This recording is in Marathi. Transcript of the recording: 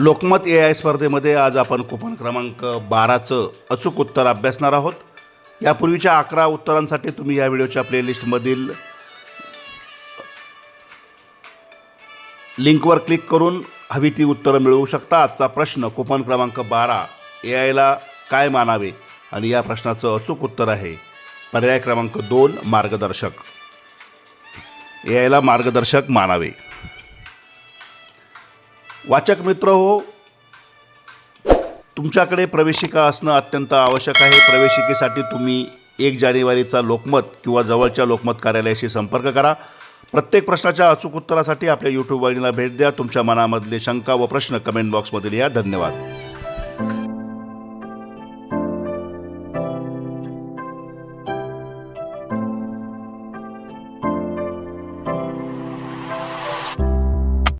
लोकमत ए आय स्पर्धेमध्ये आज आपण कुपन क्रमांक बाराचं अचूक उत्तर अभ्यासणार आहोत. यापूर्वीच्या अकरा उत्तरांसाठी तुम्ही या व्हिडिओच्या प्लेलिस्टमधील लिंकवर क्लिक करून हवी ती उत्तरं मिळवू शकता. आजचा प्रश्न कुपन क्रमांक बारा ए आयला काय मानावे? आणि या प्रश्नाचं अचूक उत्तर आहे. पर्याय क्रमांक दोन मार्गदर्शक. ए आयला मार्गदर्शक मानावे. वाचक मित्र हो तुमच्याकडे प्रवेशिका असणं अत्यंत आवश्यक आहे. प्रवेशिकेसाठी तुम्ही एक जानेवारीचा लोकमत किंवा जवळच्या लोकमत कार्यालयाशी संपर्क करा. प्रत्येक प्रश्नाच्या अचूक उत्तरासाठी आपल्या यूट्यूब वाहिनीला भेट द्या. तुमच्या मनामधले शंका व प्रश्न कमेंट बॉक्समध्ये लिहा धन्यवाद.